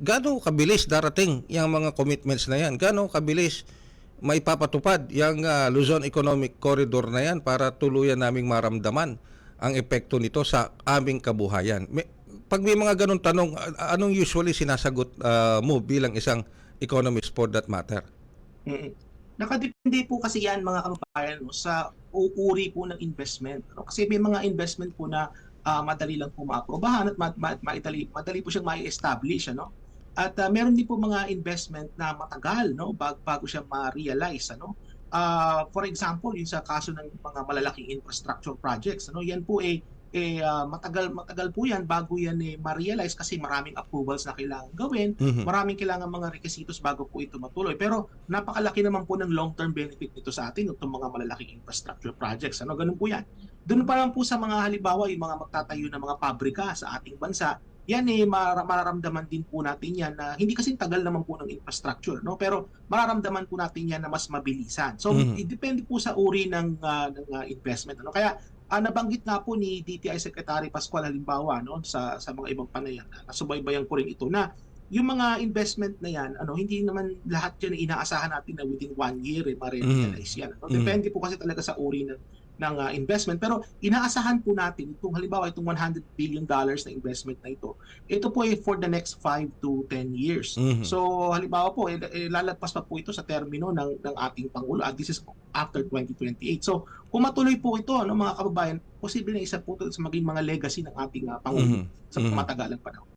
Gaano kabilis darating yung mga commitments na yan? Gaano kabilis maipapatupad yung ah, Luzon Economic Corridor na yan para tuluyan naming maramdaman ang epekto nito sa aming kabuhayan? May, pag may mga ganong tanong, anong usually sinasagot ah, mo bilang isang economist for that matter? Mm. Nakadepende po kasi yan mga kababayan sa uuri po ng investment. Kasi may mga investment po na ah, madali lang po maaprobahan at ma- ma- maitali, madali po siyang mai-establish. Ano? At ah, meron din po mga investment na matagal no, bago, bago siya ma-realize. Ano? Ah, for example, yung sa kaso ng mga malalaking infrastructure projects, ano, yan po eh, eh ah, matagal matagal po yan bago yan eh, ma-realize kasi maraming approvals na kailangan gawin Mhm. maraming kailangan mga requisitos bago po ito matuloy. Pero napakalaki naman po ng long-term benefit nito sa atin, itong mga malalaking infrastructure projects. Ano, ganun po yan. Doon pa lang po sa mga halimbawa, yung mga magtatayo ng mga pabrika sa ating bansa, yan eh, mar- mararamdaman din po natin yan na hindi kasi tagal naman po ng infrastructure, no? Pero mararamdaman po natin yan na mas mabilisan. So, Mhm. it depende po sa uri ng, ah, ng ah, investment. Ano? Kaya, ah, nabanggit nga po ni DTI Secretary Pascual halimbawa no sa sa mga ibang panayam na nasubaybayan ko rin ito na yung mga investment na yan, ano, hindi naman lahat yan inaasahan natin na within one year eh, ma-realize yan. Ano? Mhm. Depende po kasi talaga sa uri ng, ng ah, investment. Pero inaasahan po natin, itong halimbawa itong 100 billion dollars na investment na ito, ito po ay for the next 5 to 10 years. Mhm. So halimbawa po, eh, eh, lalagpas pa po ito sa termino ng, ng ating Pangulo at this is after 2028. So kung matuloy po ito, ano, mga kababayan, posible na isa po ito sa maging mga legacy ng ating ah, Pangulo Mhm. sa Mhm. matagalang panahon.